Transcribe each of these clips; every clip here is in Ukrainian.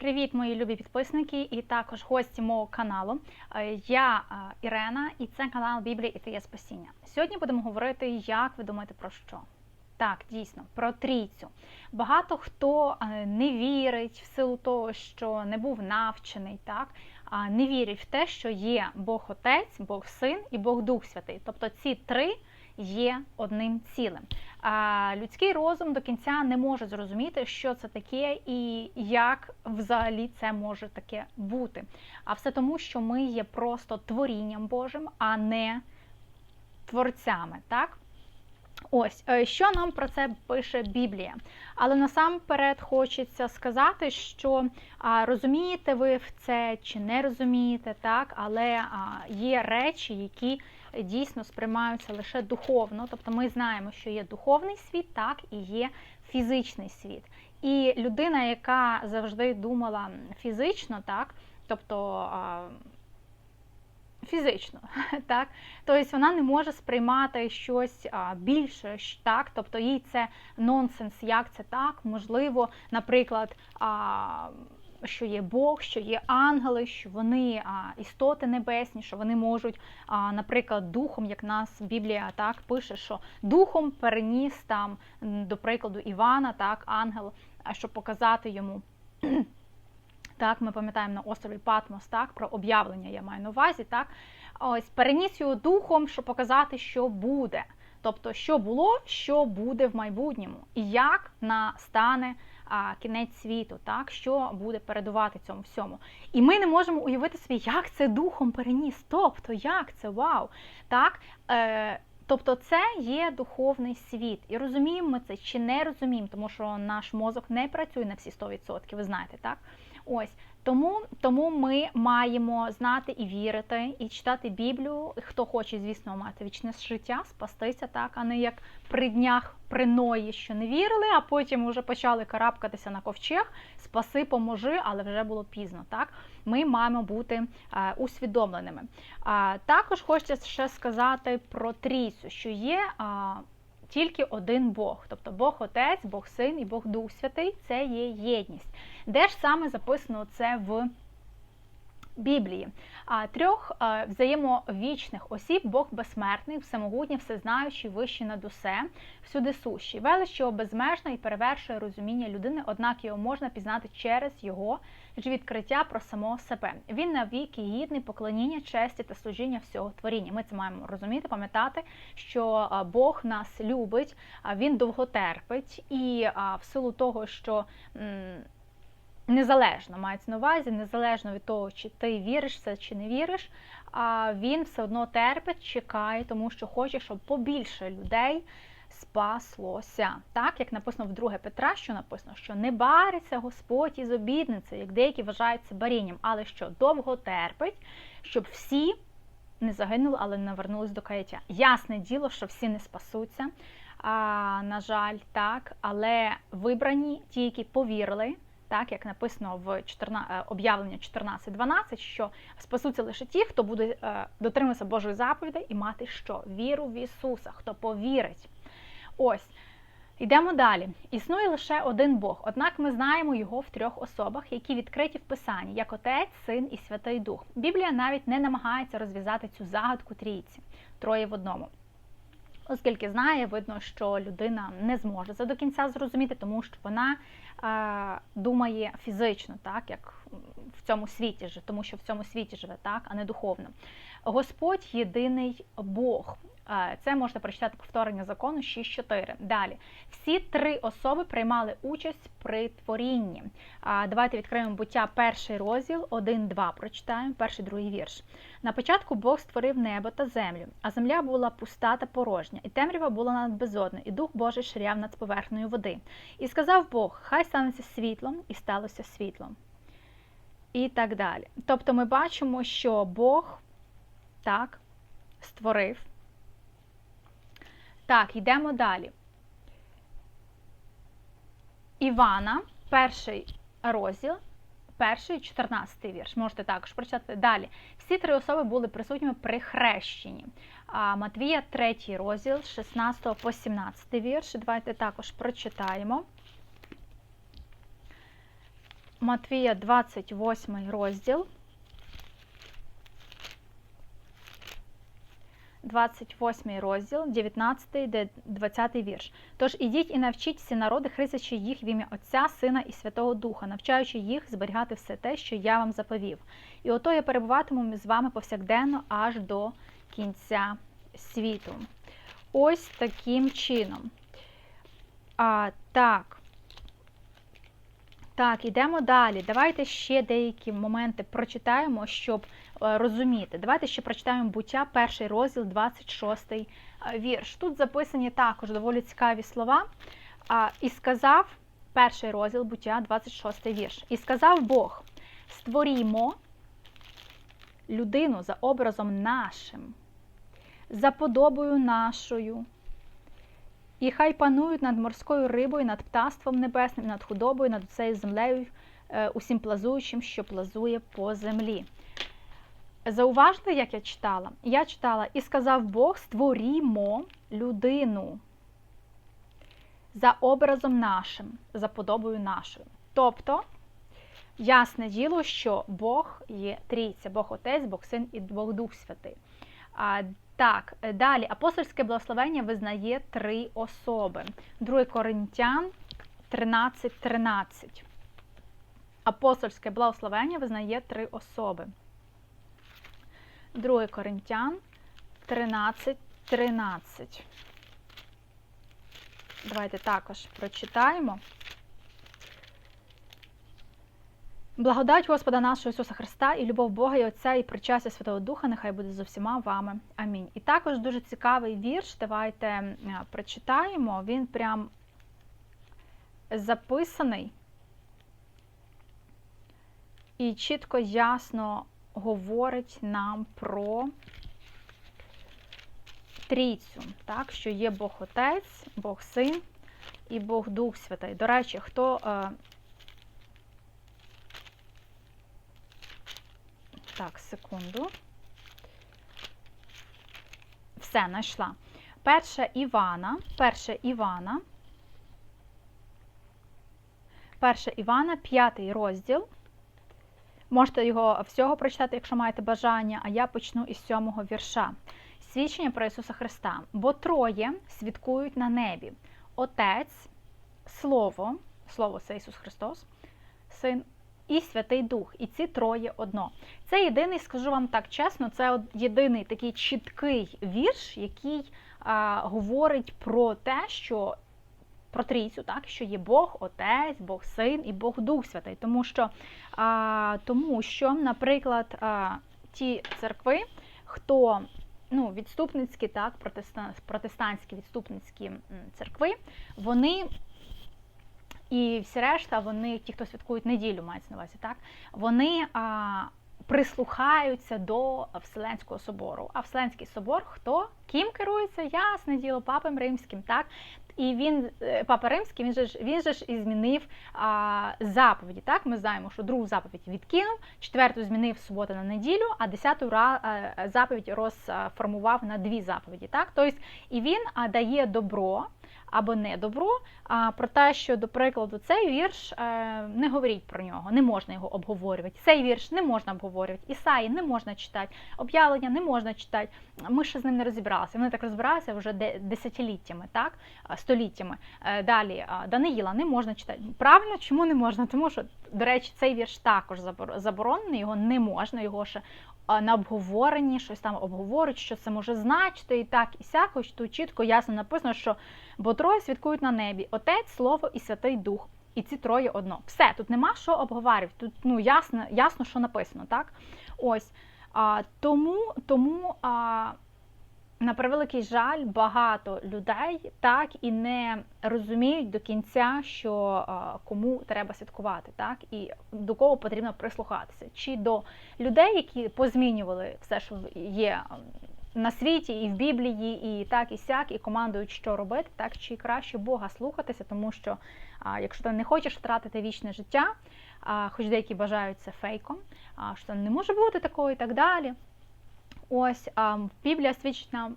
Привіт, мої любі підписники і також гості мого каналу. Е, Я е, Ірена і це канал Біблія і Твоє Спасіння. Сьогодні будемо говорити, як ви думаєте про що? Так, дійсно, про трійцю. Багато хто е, не вірить в силу того, що не був навчений, так, не вірить в те, що є Бог Отець, Бог Син і Бог Дух Святий. Тобто ці три є одним цілим. А людський розум до кінця не може зрозуміти, що це таке і як взагалі це може таке бути. А все тому, що ми є просто творінням Божим, а не творцями. так? Ось, е, що нам про це пише Біблія. Але насамперед хочеться сказати, що а, розумієте ви в це чи не розумієте, так, але а, є речі, які дійсно сприймаються лише духовно. Тобто ми знаємо, що є духовний світ, так, і є фізичний світ. І людина, яка завжди думала фізично, так, тобто. Фізично, так, тобто вона не може сприймати щось більше, так, тобто їй це нонсенс, як це так, можливо, наприклад, що є Бог, що є ангели, що вони а, істоти небесні, що вони можуть, а, наприклад, духом, як нас Біблія так пише, що духом переніс там, до прикладу, Івана, так, ангел, щоб показати йому. Так, ми пам'ятаємо на острові Патмос, так, про об'явлення я маю на увазі, так. Ось переніс його духом, щоб показати, що буде. Тобто, що було, що буде в майбутньому, і як настане а, кінець світу, так, що буде передувати цьому всьому. І ми не можемо уявити собі, як це духом переніс. Тобто, як це вау! Так, е, Тобто це є духовний світ. І розуміємо ми це чи не розуміємо, тому що наш мозок не працює на всі 100%, ви знаєте, так? Ось тому тому ми маємо знати і вірити, і читати Біблію. Хто хоче, звісно, мати вічне життя, спастися, так, а не як при днях при Ної, що не вірили, а потім вже почали карабкатися на ковчег, спаси, поможи, але вже було пізно. Так, Ми маємо бути а, усвідомленими. А, Також хочеться ще сказати про трійцю, що є. А, тільки один Бог, тобто Бог Отець, Бог Син і Бог Дух Святий це є єдність. Де ж саме записано це в Біблії? А трьох взаємовічних осіб Бог безсмертний, всемогутній, всезнаючий, вищий над усе, всюди сущий. Велич його безмежна і перевершує розуміння людини, однак його можна пізнати через його ж відкриття про самого себе. Він навіки гідний поклоніння, честі та служіння всього творіння. Ми це маємо розуміти, пам'ятати, що Бог нас любить, він довго терпить, і в силу того, що Незалежно мається на увазі, незалежно від того, чи ти віриш в це, чи не віриш, а він все одно терпить, чекає, тому що хоче, щоб побільше людей спаслося. Так, як написано в 2 Петра, що написано, що не бариться Господь із обідницею, як деякі вважають це барінням, але що довго терпить, щоб всі не загинули, але не навернулись до каяття. Ясне діло, що всі не спасуться. А, На жаль, так, але вибрані ті, які повірили так як написано в 14, е, об'явлення 14.12, що спасуться лише ті, хто буде е, дотримуватися Божої заповіді і мати що? Віру в Ісуса, хто повірить. Ось. Йдемо далі. Існує лише один Бог, однак ми знаємо його в трьох особах, які відкриті в Писанні, як Отець, Син і Святий Дух. Біблія навіть не намагається розв'язати цю загадку трійці, троє в одному. Оскільки знає, видно, що людина не зможе це до кінця зрозуміти, тому що вона е, думає фізично, так як в цьому світі живе, тому що в цьому світі живе, так, а не духовно. Господь єдиний Бог. Це можна прочитати повторення закону 6.4. Далі. Всі три особи приймали участь при творінні. Давайте відкриємо буття перший розділ, 1-2 прочитаємо, перший другий вірш. На початку Бог створив небо та землю, а земля була пуста та порожня, і темрява була над безодною, і дух Божий ширяв над поверхнею води. І сказав Бог: Хай станеться світлом, і сталося світлом. І так далі. Тобто ми бачимо, що Бог так створив. Так, йдемо далі. Івана, перший розділ, перший 14 вірш. Можете також прочитати. Далі. Всі три особи були присутніми при хрещенні. А Матвія, третій розділ, 16 по 17 вірш. Давайте також прочитаємо. Матвія 28 розділ. 28 розділ, 19, 20 вірш. Тож ідіть і навчіть всі народи, хрестячи їх в ім'я Отця, Сина і Святого Духа, навчаючи їх зберігати все те, що я вам заповів. І ото я перебуватиму з вами повсякденно аж до кінця світу. Ось таким чином. А, Так. Так, ідемо далі. Давайте ще деякі моменти прочитаємо, щоб розуміти. Давайте ще прочитаємо буття, перший розділ, 26 е, вірш. Тут записані також доволі цікаві слова. І сказав перший розділ буття, 26 вірш. І сказав Бог: створімо людину за образом нашим, за подобою нашою. І хай панують над морською рибою, над птаством небесним, над худобою, над цією землею, е, усім плазуючим, що плазує по землі. Зауважте, як я читала? Я читала і сказав Бог: створімо людину за образом нашим, за подобою нашою. Тобто, ясне діло, що Бог є трійця, Бог Отець, Бог Син і Бог Дух Святий. Так, е, далі апостольське благословення визнає три особи. 2 Коринтян 13.13. 13. Апостольське благословення визнає три особи. 2 Коринтян 13.13. 13. Давайте також прочитаємо. Благодать Господа нашого Ісуса Христа і любов Бога і Отця, і причастя Святого Духа, нехай буде з усіма вами. Амінь. І також дуже цікавий вірш. Давайте е, прочитаємо. Він прям записаний і чітко, ясно говорить нам про трійцю, так, що є Бог Отець, Бог Син і Бог Дух Святий. До речі, хто. Е, Так, секунду. Все, знайшла. Перша Івана, перша Івана. Перша Івана, п'ятий розділ. Можете його всього прочитати, якщо маєте бажання, а я почну із сьомого вірша. Свідчення про Ісуса Христа. Бо троє свідкують на небі: Отець, Слово, Слово це Ісус Христос, Син і Святий Дух. І ці троє одно. Це єдиний, скажу вам так чесно, це єдиний такий чіткий вірш, який а, говорить про те, що. Про трійцю, так, що є Бог, Отець, Бог Син і Бог Дух Святий. Тому що, а, тому що наприклад, а, ті церкви, хто ну, відступницькі, так, протестантські відступницькі церкви, вони і всі решта, вони, ті, хто святкують неділю, мається на увазі, так, вони а, прислухаються до Вселенського собору. А Вселенський собор хто? Ким керується? Ясне діло, папом римським, так? І він, е, папа римський, він же ж він же ж і змінив а, заповіді. Так, ми знаємо, що другу заповідь відкинув, четверту змінив суботу на неділю, а десяту заповідь розформував на дві заповіді. Так, тобто і він дає добро або не добро. А про те, що, до прикладу, цей вірш е, не говоріть про нього, не можна його обговорювати. Цей вірш не можна обговорювати. Ісаї не можна читати, об'явлення не можна читати. Ми ще з ним не розібралися. Вони так розбиралися вже десятиліттями, так століттями. Е, далі Даниїла не можна читати. Правильно, чому не можна? Тому що, до речі, цей вірш також заборонений, його не можна, його ще на обговоренні, щось там обговорюють, що це може значити, і так, і сяко, тут чітко, ясно написано, що бо троє святкують на небі: Отець, Слово і Святий Дух. І ці троє одно. Все, тут нема що обговорювати. Тут ну, ясно, ясно, що написано, так? Ось. А, Тому, тому а, на превеликий жаль, багато людей так і не розуміють до кінця, що кому треба святкувати, так? І до кого потрібно прислухатися, чи до людей, які позмінювали все, що є на світі, і в Біблії, і так, і сяк, і командують, що робити, так? Чи краще Бога слухатися, тому що якщо ти не хочеш втратити вічне життя, хоч деякі бажають це фейком, що не може бути такого і так далі. Ось Біблія свідчить нам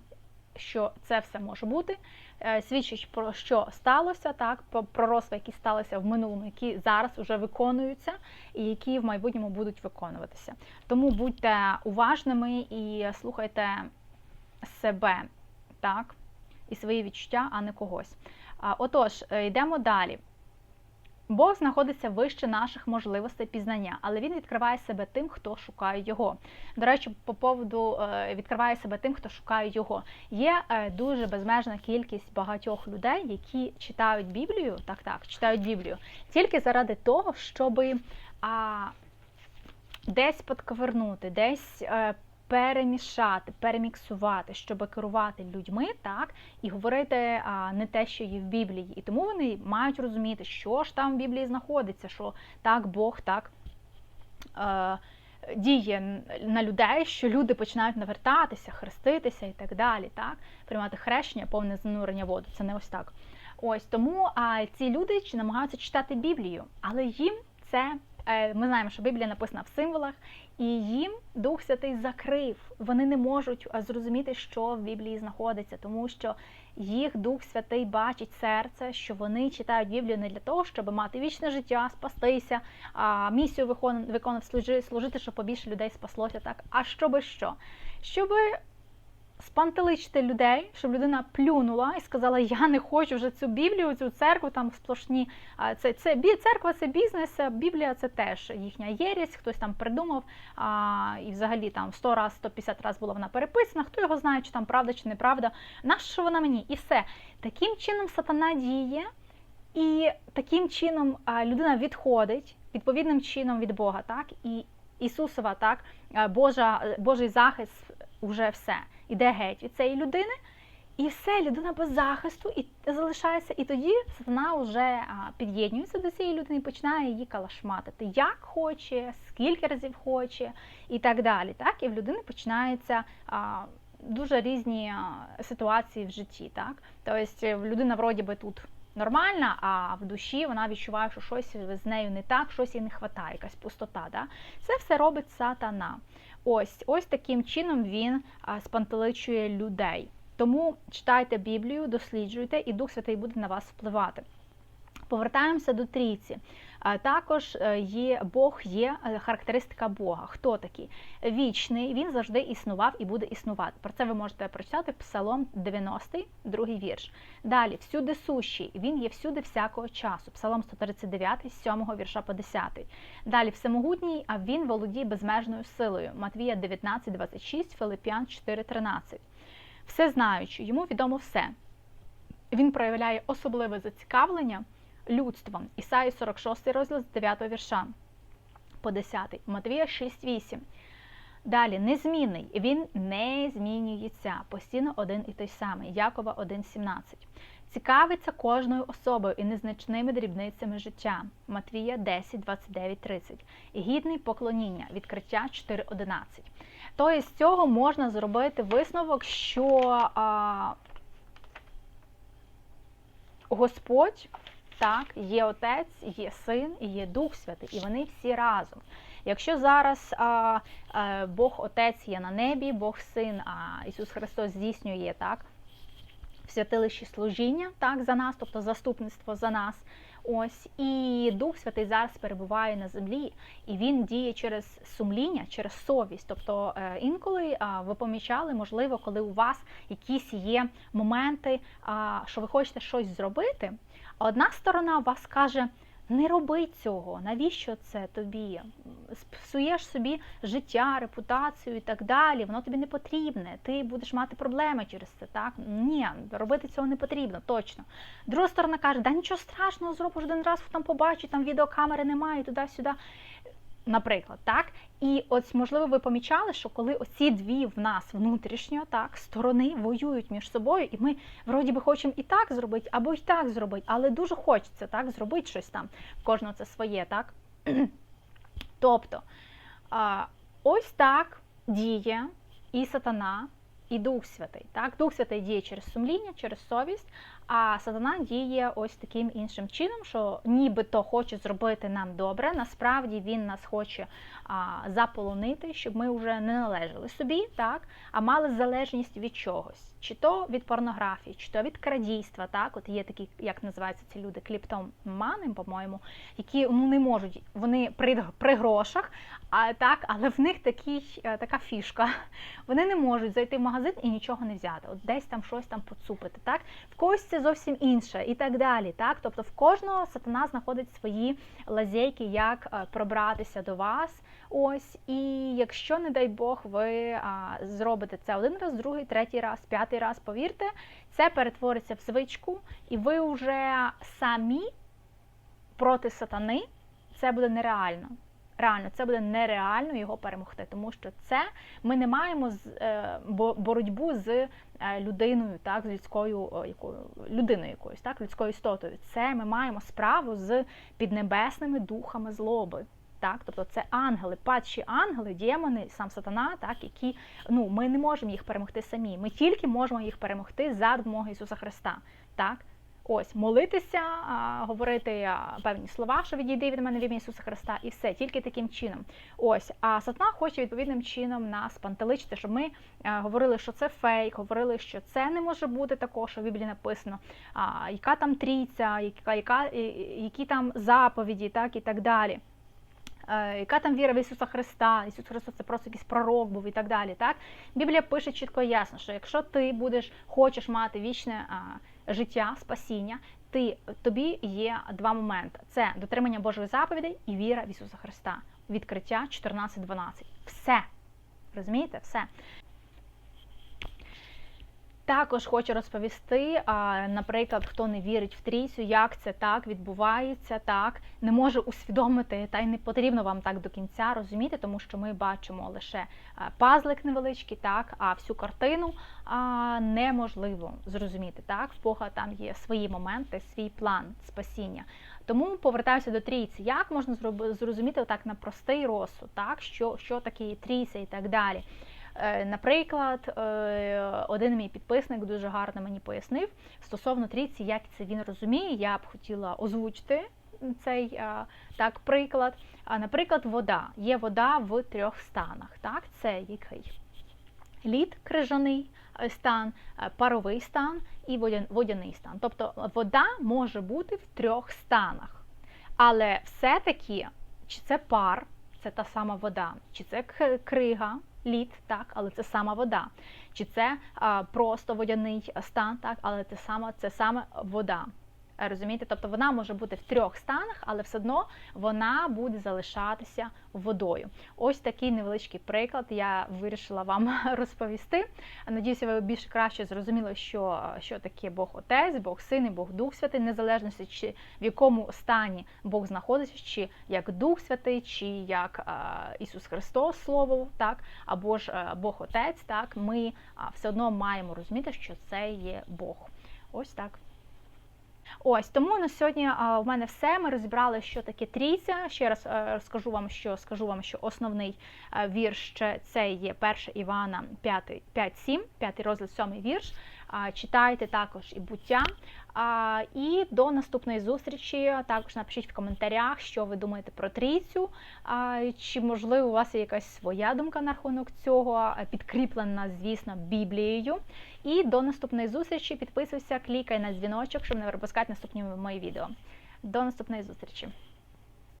що це все може бути, е, свідчить про що сталося, так, про пророцтва, які сталися в минулому, які зараз вже виконуються, і які в майбутньому будуть виконуватися. Тому будьте уважними і слухайте себе, так, і свої відчуття, а не когось. Отож, е, йдемо далі. Бог знаходиться вище наших можливостей пізнання, але він відкриває себе тим, хто шукає його. До речі, по поводу е, відкриває себе тим, хто шукає його. Є е, дуже безмежна кількість багатьох людей, які читають Біблію, так так, читають Біблію тільки заради того, щоби а, десь подковернути, десь е, перемішати, переміксувати, щоб керувати людьми, так, і говорити а, не те, що є в Біблії. І тому вони мають розуміти, що ж там в Біблії знаходиться, що так Бог так. Е, Діє на людей, що люди починають навертатися, хреститися і так далі, так, приймати хрещення, повне занурення воду. Це не ось так. Ось тому а, ці люди чи намагаються читати Біблію, але їм це ми знаємо, що Біблія написана в символах, і їм Дух Святий закрив. Вони не можуть зрозуміти, що в Біблії знаходиться, тому що їх Дух Святий бачить серце, що вони читають Біблію не для того, щоб мати вічне життя, спастися, а місію служити, служити, щоб побільше людей спаслося, так. А щоби що? Щоби спантеличити людей, щоб людина плюнула і сказала: Я не хочу вже цю Біблію, цю церкву там сплошні. Це це церква, це бізнес, Біблія це теж їхня єресь, хтось там придумав. А, І взагалі там 100 раз, 150 разів була вона переписана. Хто його знає, чи там правда, чи неправда. Нащо вона мені? І все. Таким чином сатана діє, і таким чином людина відходить відповідним чином від Бога, так і Ісусова, так Божа, Божий захист вже все іде геть від цієї людини, і все, людина без захисту і залишається. І тоді сатана вже а, під'єднується до цієї людини і починає її калашматити, як хоче, скільки разів хоче, і так далі. Так, і в людини починається. А, Дуже різні ситуації в житті, так тобто людина вроді би тут нормальна, а в душі вона відчуває, що щось з нею не так, щось їй не вистачає, якась пустота. Да? Це все робить сатана. Ось ось таким чином він спантеличує людей. Тому читайте Біблію, досліджуйте, і Дух Святий буде на вас впливати. Повертаємося до трійці. Також е, є Бог є е, характеристика Бога. Хто такий? Вічний, він завжди існував і буде існувати. Про це ви можете прочитати Псалом 90, другий вірш. Далі, всюди сущий, він є всюди всякого часу. Псалом 139, 7 вірша по 10. Далі всемогутній, а він володіє безмежною силою. Матвія 19, 26, Филип'ян 4, 13. Все знаючи, йому відомо все. Він проявляє особливе зацікавлення людством. Ісаї 46 розділ з 9 вірша по 10. Матвія 6.8. Далі незмінний. Він не змінюється. Постійно один і той самий. Якова 1.17. Цікавиться кожною особою і незначними дрібницями життя. Матвія 10, 29, 30. І гідний поклоніння. Відкриття 4.11. Тобто з цього можна зробити висновок, що а, Господь так, є Отець, є Син і є Дух Святий, і вони всі разом. Якщо зараз а, а, Бог Отець є на небі, Бог Син, а Ісус Христос здійснює так, в святилищі служіння так, за нас, тобто заступництво за нас. Ось і Дух Святий зараз перебуває на землі, і він діє через сумління, через совість. Тобто е, інколи ви помічали, можливо, коли у вас якісь є моменти, що ви хочете щось зробити. Одна сторона вас каже, не роби цього, навіщо це тобі? Псуєш собі життя, репутацію і так далі, воно тобі не потрібне, ти будеш мати проблеми через це. так? Ні, робити цього не потрібно, точно. Друга сторона каже, да нічого страшного, зробиш один раз, там побачу, там відеокамери немає, туди-сюди. Наприклад, так, і ось можливо ви помічали, що коли оці дві в нас внутрішньо так сторони воюють між собою, і ми вроді би хочемо і так зробити, або і так зробити, але дуже хочеться так зробити щось там. Кожного це своє, так? Тобто ось так діє і сатана, і Дух Святий. Так? Дух Святий діє через сумління, через совість, А сатана діє ось таким іншим чином, що нібито хоче зробити нам добре. Насправді він нас хоче а, заполонити, щоб ми вже не належали собі, так, а мали залежність від чогось, чи то від порнографії, чи то від крадійства. Так, от є такі, як називаються ці люди, кліптомани, по-моєму, які ну не можуть, вони при, при грошах, а так, але в них такий, е, така фішка. Вони не можуть зайти в магазин і нічого не взяти. От десь там щось там поцупити. Так, в когось це зовсім інше і так далі. Так, тобто в кожного сатана знаходить свої лазейки, як е, пробратися до вас. Ось, і якщо, не дай Бог, ви а, зробите це один раз, другий, третій раз, п'ятий раз, повірте, це перетвориться в звичку, і ви вже самі проти сатани це буде нереально. Реально, це буде нереально його перемогти, тому що це ми не маємо з е, боротьбу з е, людиною, так з людською якою людиною якоюсь, так людською істотою. Це ми маємо справу з піднебесними духами злоби. Так, тобто це ангели, падші ангели, демони, сам сатана, так які ну ми не можемо їх перемогти самі. Ми тільки можемо їх перемогти за допомогою Ісуса Христа. Так, Ось, молитися, говорити певні слова, що відійди від мене в ім'я Ісуса Христа, і все, тільки таким чином. Ось, а сатана хоче відповідним чином нас пантеличити, щоб ми говорили, що це фейк, говорили, що це не може бути такого, що в Біблії написано, а, яка там трійця, яка, яка, які там заповіді, так і так далі. Е, яка там віра в Ісуса Христа? Ісус Христос це просто якийсь пророк був і так далі. Так? Біблія пише чітко і ясно, що якщо ти будеш, хочеш мати вічне життя, спасіння, ти, тобі є два моменти: це дотримання Божої заповідей і віра в Ісуса Христа. Відкриття 14.12. Все. Розумієте? Все. Також хочу розповісти, наприклад, хто не вірить в трійцю, як це так відбувається, так не може усвідомити, та й не потрібно вам так до кінця розуміти, тому що ми бачимо лише пазлик невеличкий, так, а всю картину неможливо зрозуміти. Так, в Бога там є свої моменти, свій план спасіння. Тому повертаюся до трійці. Як можна зрозуміти так на простий розсуд, так, що що таке трійця і так далі. Е, наприклад, е, один мій підписник дуже гарно мені пояснив стосовно трійці, як це він розуміє. Я б хотіла озвучити цей е, так приклад. Наприклад, вода. Є вода в трьох станах. Так, Це який? Лід крижаний стан, паровий стан і водяний стан. Тобто вода може бути в трьох станах. Але все-таки, чи це пар, це та сама вода, чи це крига, лід, так, але це сама вода. Чи це а, просто водяний стан, так, але це саме, це саме вода. Розумієте? Тобто вона може бути в трьох станах, але все одно вона буде залишатися водою. Ось такий невеличкий приклад я вирішила вам розповісти. Надіюся, ви більш краще зрозуміли, що що таке Бог Отець, Бог Син і Бог Дух Святий, незалежно чи в якому стані Бог знаходиться, чи як Дух Святий, чи як е, Ісус Христос Слово, так, або ж е, Бог Отець, так, ми е, все одно маємо розуміти, що це є Бог. Ось так. Ось тому на сьогодні а, у мене все. Ми розібрали, що таке трійця. Ще раз е, розкажу вам, що скажу вам, що основний а, вірш це є 1 Івана 5-7, 5 розділ 7 вірш. Читайте також і буття. І до наступної зустрічі також напишіть в коментарях, що ви думаєте про трійцю, чи можливо у вас є якась своя думка на рахунок цього, підкріплена, звісно, Біблією. І до наступної зустрічі підписуйся, клікай на дзвіночок, щоб не пропускати наступні мої відео. До наступної зустрічі!